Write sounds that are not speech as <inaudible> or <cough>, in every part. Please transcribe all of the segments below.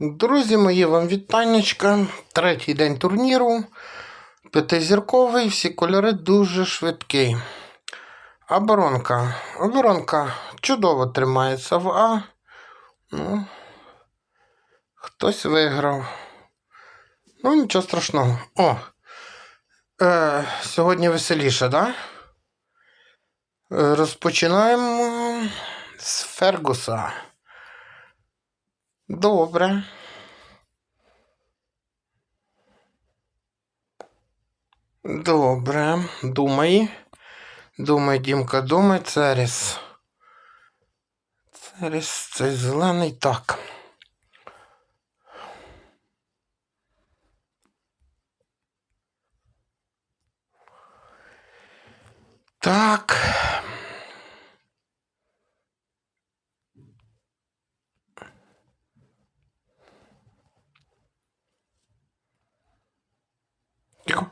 Друзі мої, вам вітаннячка. Третій день турніру. П'ятизірковий, всі кольори дуже швидкий. Оборонка. Оборонка чудово тримається в А. Ну, хтось виграв. Ну, нічого страшного. О! Е, сьогодні веселіше? Да? Е, розпочинаємо з Фергуса. Добре. Добре. Думай. Думай, Дімка, думай, Церіс. Церіс, цей зелений так. Так.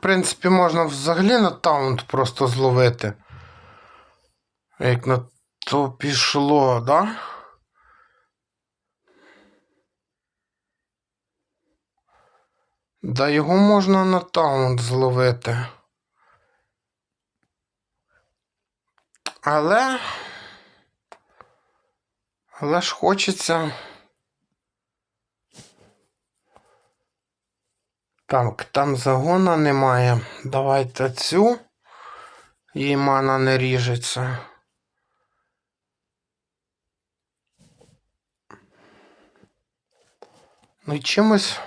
Принципі, можна взагалі на таунт просто зловити. Як на то пішло, да? Да його можна на таунт зловити. Але. Але ж хочеться. Так, там загона немає. Давайте цю. Їй мана не ріжеться. Ну і чимось.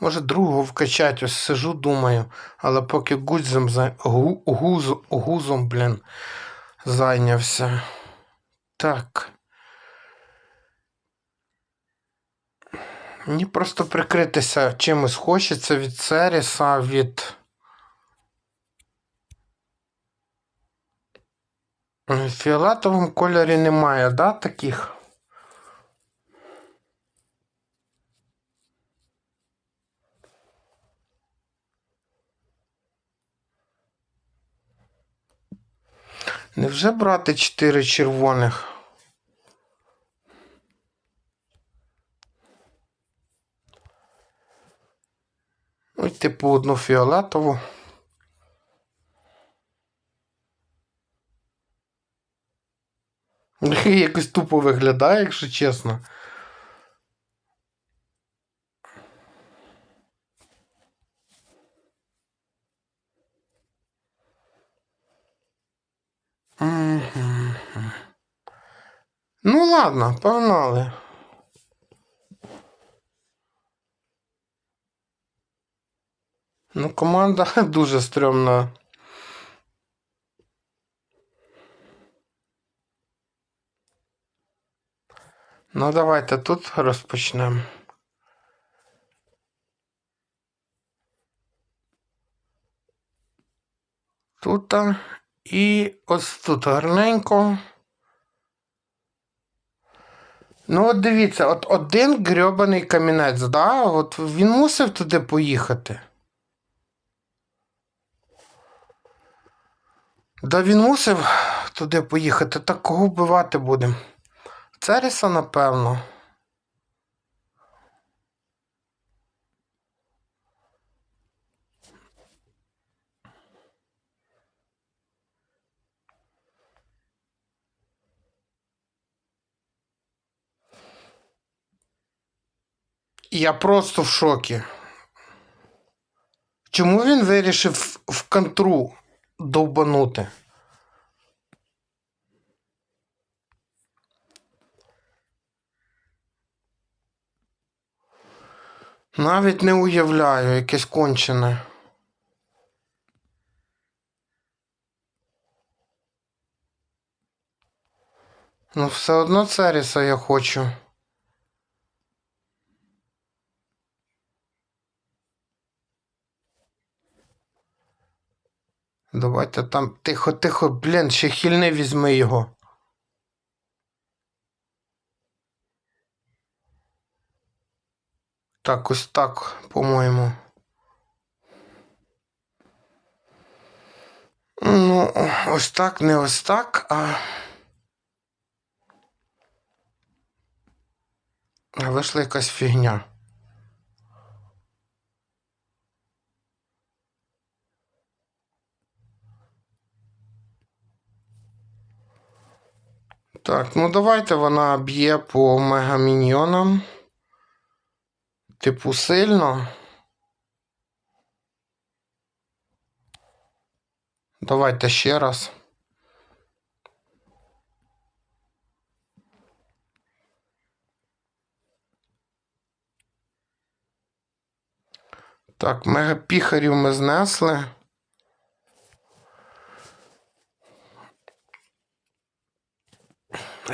Може другого вкачать, ось сижу, думаю. Але поки гудзом за... гу... гуз... гузом, блін, зайнявся. Так. Мені просто прикритися чимось хочеться від Серіса, від. В фіолетовому кольорі немає, да, таких? Невже брати чотири червоних? Типу одну фіолетову. <laughs> Якось тупо виглядає, якщо чесно. Ну ладно, погнали. Ну, команда <laughs> дуже стрьомна. Ну, давайте тут розпочнемо. Тут і ось тут гарненько. Ну, от дивіться, от один грьобаний камінець, да? От він мусив туди поїхати. Да він мусив туди поїхати, так кого вбивати будемо? Церіса, напевно. Я просто в шокі. Чому він вирішив в контру довбанути? Навіть не уявляю, якесь кончене. Ну, все одно Церіса я хочу. Давайте там тихо, тихо, блін, ще хільни візьми його. Так, ось так, по-моєму. Ну, ось так, не ось так. А вийшла якась фігня. Так, ну давайте вона б'є по мегаміньйонам. Типу сильно. Давайте ще раз. Так, мегапіхарів ми знесли.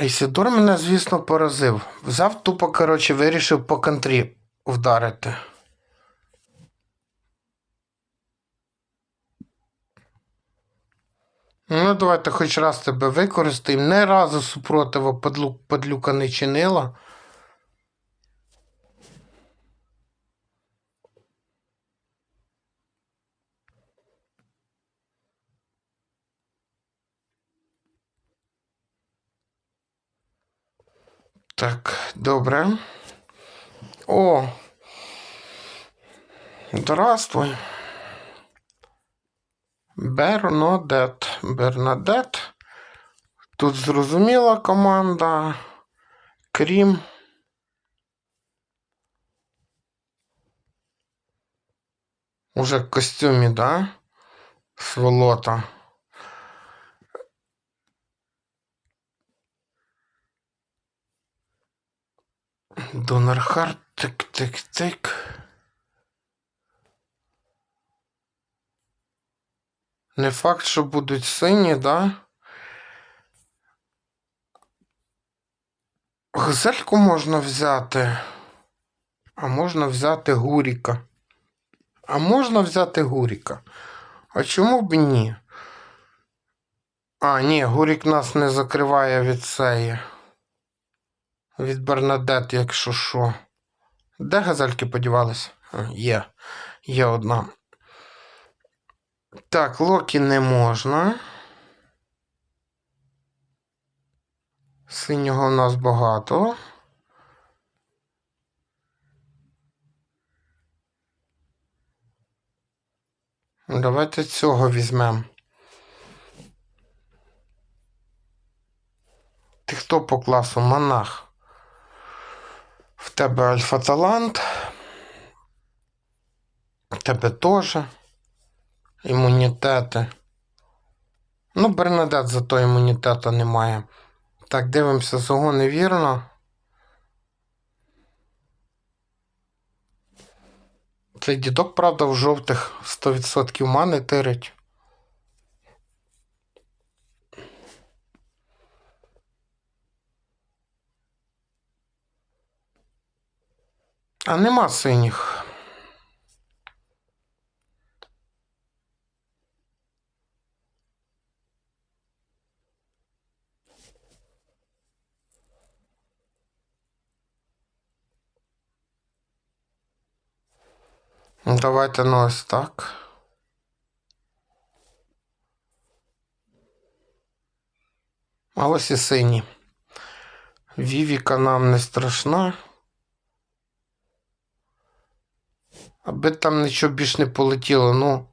Ісідор мене, звісно, поразив. Взяв тупо, коротше, вирішив по контрі вдарити. Ну, давайте хоч раз тебе використаємо. Не разу супротиву подлю... подлюка не чинила. Так, добре. О! Здравствуй. Бернадет. Бернадет. Тут зрозуміла команда. Крім. Уже в костюмі, да? Сволота. Донархард, тик-тик-тик. Не факт, що будуть сині, да? Газельку можна взяти. А можна взяти Гуріка. А можна взяти Гуріка. А чому б ні? А, ні, Гурік нас не закриває від цієї. Від Бернадет, якщо що. Де газельки подівались? Є. Є одна. Так, Локі не можна. Синього у нас багато. Давайте цього візьмемо. Ти хто по класу? Монах. В тебе альфа-талант. В тебе теж. Імунітети. Ну, Бернадет зато імунітету немає. Так, дивимося, зого невірно. Цей дідок, правда, в жовтих 100% мани тирить. А нема синіх. Давайте ну ось так. А ось і сині. Вівіка нам не страшна. Аби там нічого більш не полетіло, ну.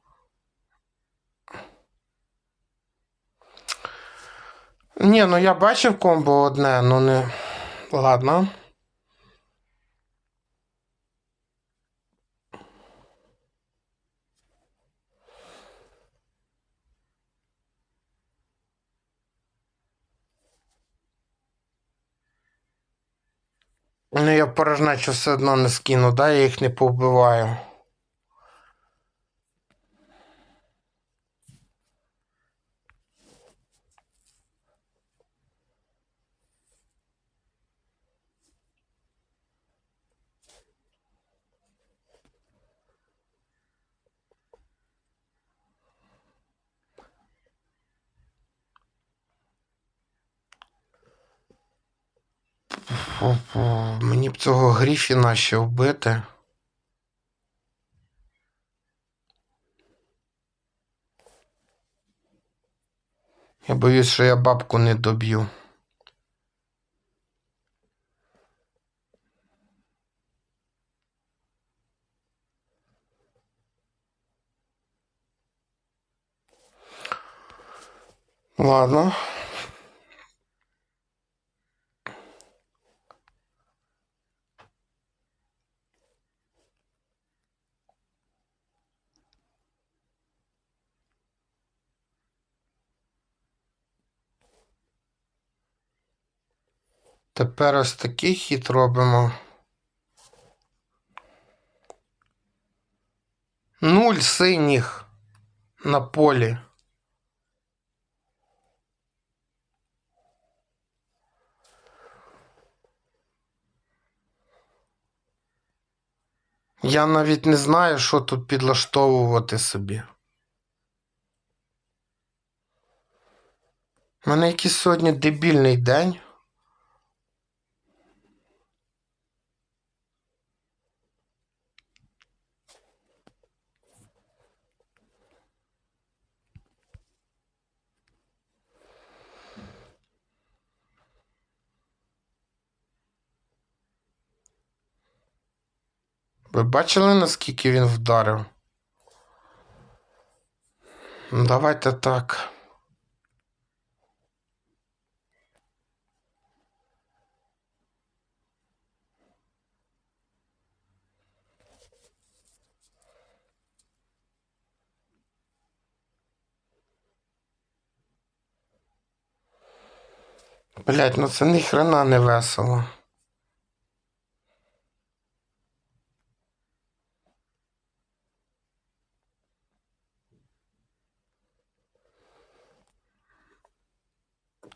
Ні, ну я бачив комбо одне, ну не. Ладно. Ну, я порожнечу все одно не скину, да, я їх не повбиваю. Мені б цього Гріфіна ще вбити. Я боюсь, що я бабку не доб'ю. Ладно. Тепер ось такий хід робимо. Нуль синіх на полі. Я навіть не знаю, що тут підлаштовувати собі. У мене якийсь сьогодні дебільний день. Ви бачили, наскільки він вдарив? Ну, Давайте так. Блять, ну це ніхрена не весело.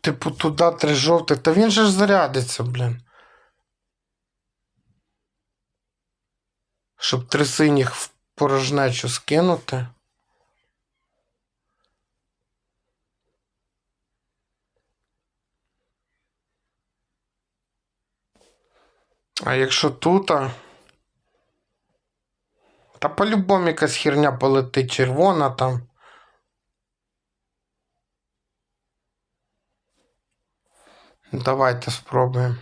Типу, туди три жовтих, та він же ж зарядиться, блін. Щоб три синіх в порожнечу скинути. А якщо тут. а, Та по-любому якась херня полетить червона там. Давайте спробуємо.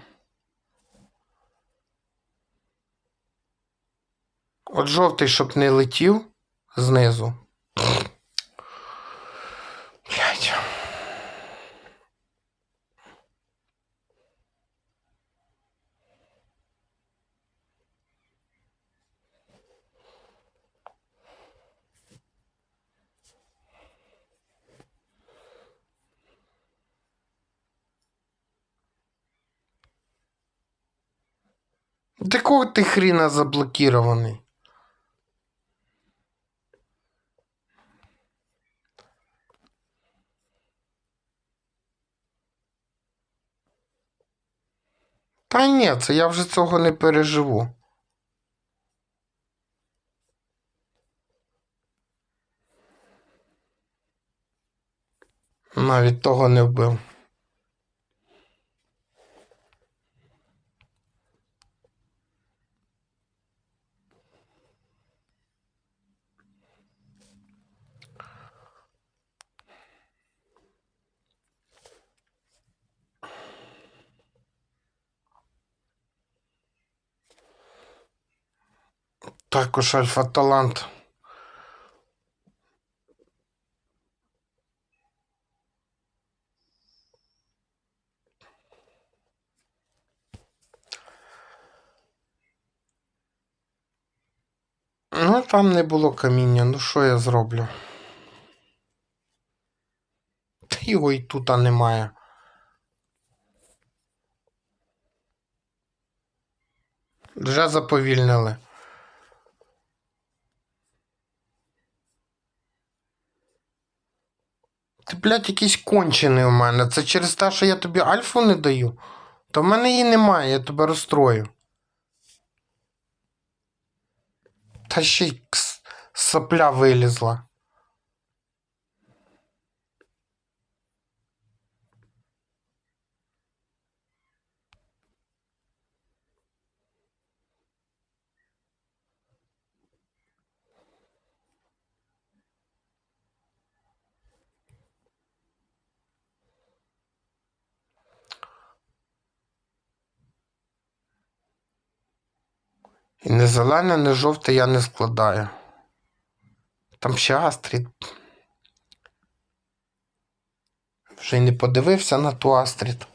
От жовтий, щоб не летів знизу. До кого ти хріна заблокірований? Та ні, це я вже цього не переживу. Навіть того не вбив. Також альфа-талант. Ну, там не було каміння, ну що я зроблю? Та його і тут немає. Вже заповільнили. Ти, блядь, якийсь кончений у мене. Це через те, що я тобі альфу не даю. То в мене її немає, я тебе розстрою. Та ще й сопля вилізла. І не зелене, не жовте я не складаю. Там ще астрід. Вже й не подивився на ту Астрід.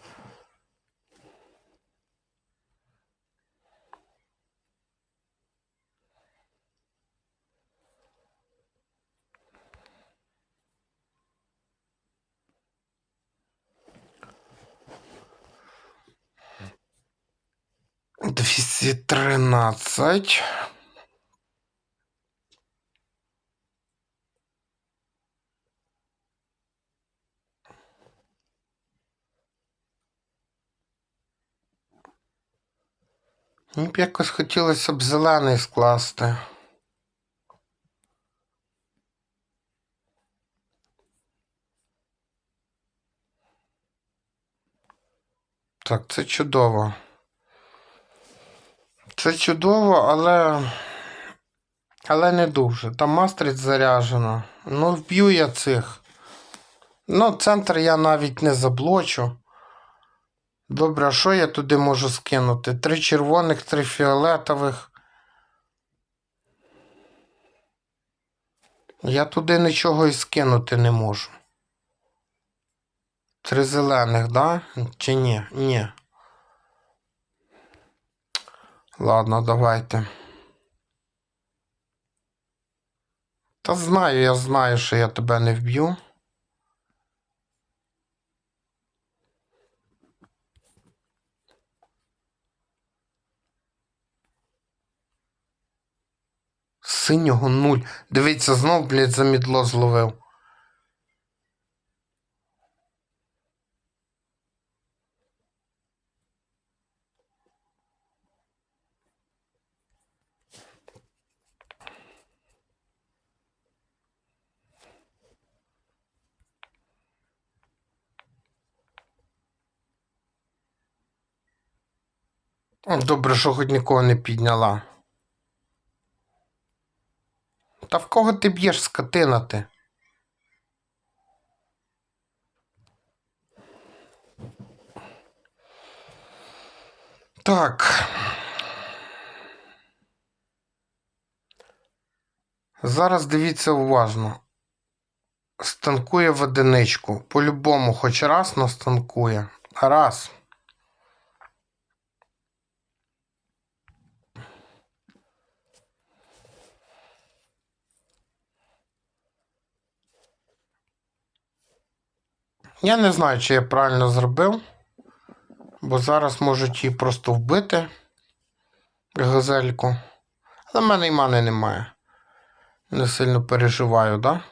Двісті тринадцять. Мені б якось хотілося б зелений скласти. Так, це чудово. Це чудово, але. Але не дуже. Там мастрить заряджено. Ну, вб'ю я цих. Ну, центр я навіть не заблочу. Добре, а що я туди можу скинути? Три червоних, три фіолетових. Я туди нічого і скинути не можу. Три зелених, да? Чи ні? Ні. Ладно, давайте. Та знаю, я знаю, що я тебе не вб'ю. Синього нуль. Дивіться, знов, блядь, замідло зловив. Добре, що хоч нікого не підняла. Та в кого ти б'єш скотина ти? Так. Зараз дивіться уважно. Станкує в одиничку. По-любому, хоч раз настанкує. Раз. Я не знаю, чи я правильно зробив, бо зараз можуть її просто вбити газельку. Але в мене і мани немає. Не сильно переживаю, да?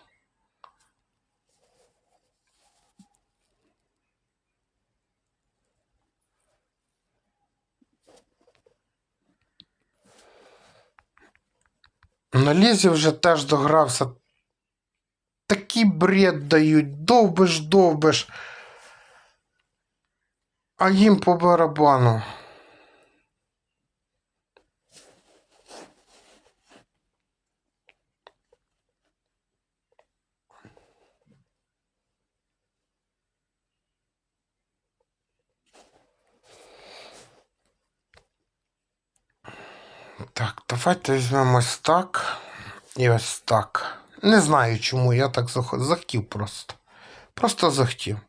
На лізі вже теж догрався. Такий бред дають, довбиш, довбиш. А їм по барабану. Так, давайте візьмемо ось так і ось так. Не знаю чому, я так зах... захотів просто. Просто захотів.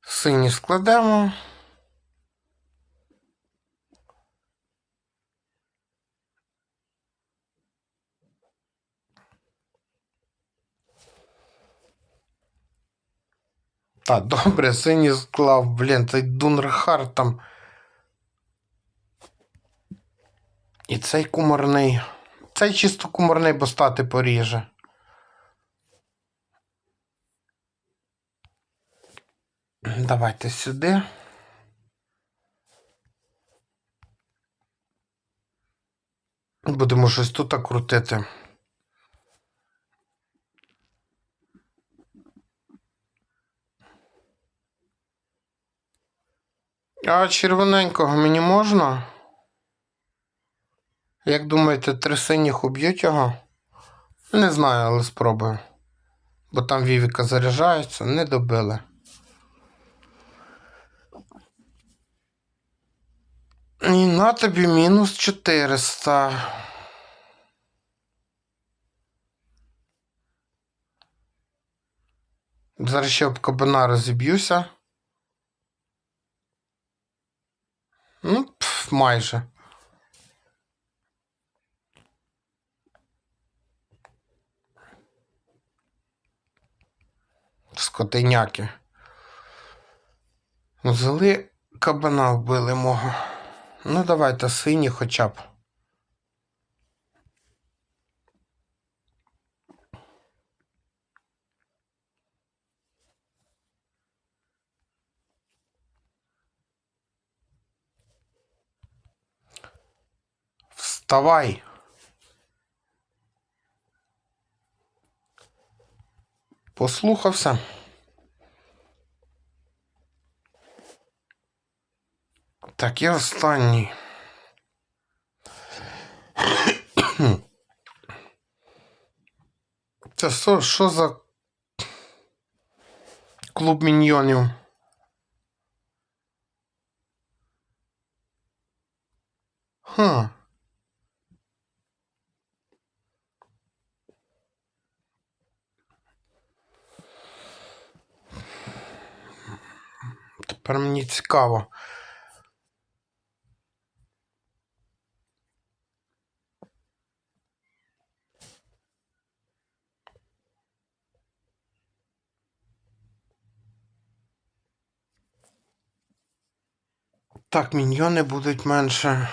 Сині складемо. Та, добре, синій склав, блін, цей Дунрхар там. І цей кумарний. Цей чисто кумарний, бо стати поріже. Давайте сюди. Будемо щось тут крутити. А червоненького мені можна? Як думаєте, три синіх уб'ють його? Не знаю, але спробую. Бо там Вівіка заряджається, не добили. І на тобі мінус 400. Зараз ще об кабана розіб'юся. Ну, пф, майже. Скотиняки. Взяли кабана вбили мого. Ну, давайте сині хоча б. Вставай. Послухався. Так, я останній. Це що, що за клуб міньйонів? Хм. Тепер мені цікаво. Так, міньйони будуть менше.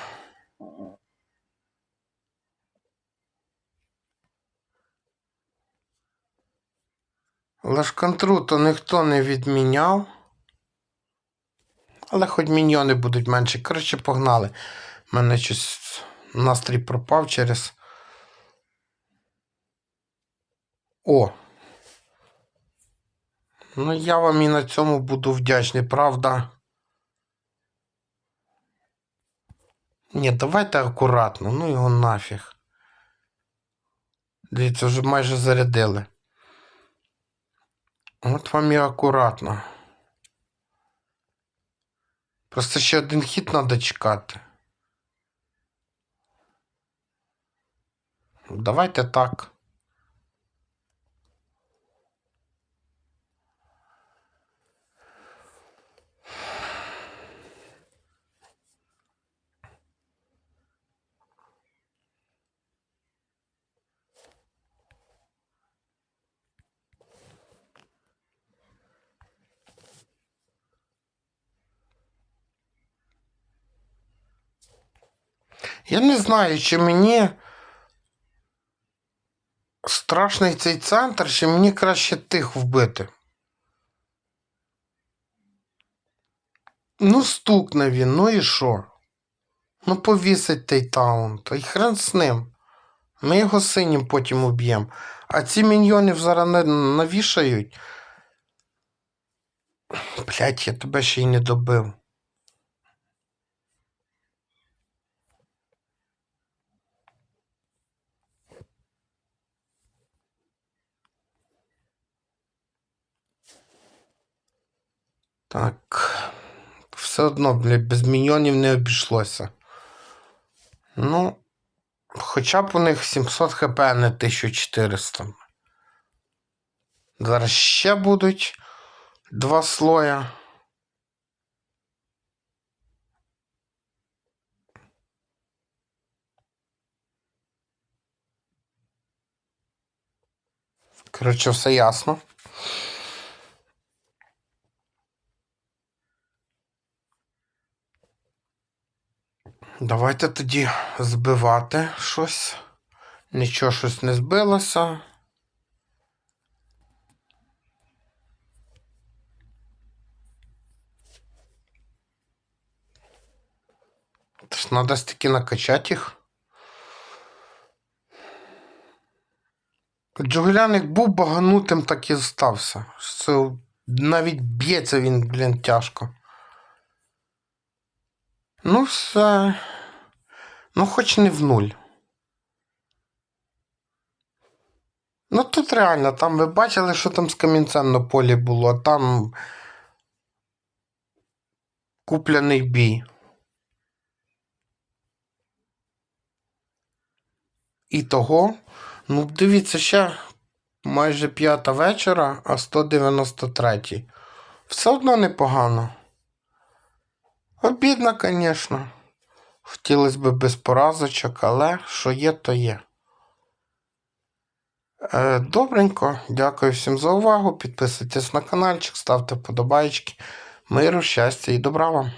Контру то ніхто не відміняв. Але хоч міньйони будуть менші. Коротше, погнали. У мене щось настрій пропав через. О! Ну, я вам і на цьому буду вдячний, правда? Ні, давайте акуратно, ну його нафіг. Дивіться, вже майже зарядили. От вам і акуратно. Просто ще один хід треба чекати. Давайте так. Я не знаю, чи мені страшний цей центр, чи мені краще тих вбити. Ну, стукне він, ну і що? Ну, повісить той таун, та й хрен з ним. Ми його синім потім уб'ємо. А ці міньйонів зараз на- навішають. Блять, я тебе ще й не добив. Так. Все одно, блядь, без міньйонів не обійшлося. Ну, хоча б у них 700 хп, а не 1400. Зараз ще будуть два слоя. Коротше, все ясно. Давайте тоді збивати щось. Нічого щось не збилося. Тож треба таки накачати їх. Джугляник був баганутим, так і стався. Це навіть б'ється він, блін, тяжко. Ну все. Ну хоч не в нуль. Ну тут реально, там ви бачили, що там з камінцем на полі було, а там купляний бій. І того, ну дивіться, ще майже п'ята вечора, а 193. Все одно непогано. Обідно, звісно. Хотілося б без поразочок, але що є, то є. Е, Добренько, дякую всім за увагу. Підписуйтесь на каналчик, ставте вподобайки. Миру, щастя і добра вам.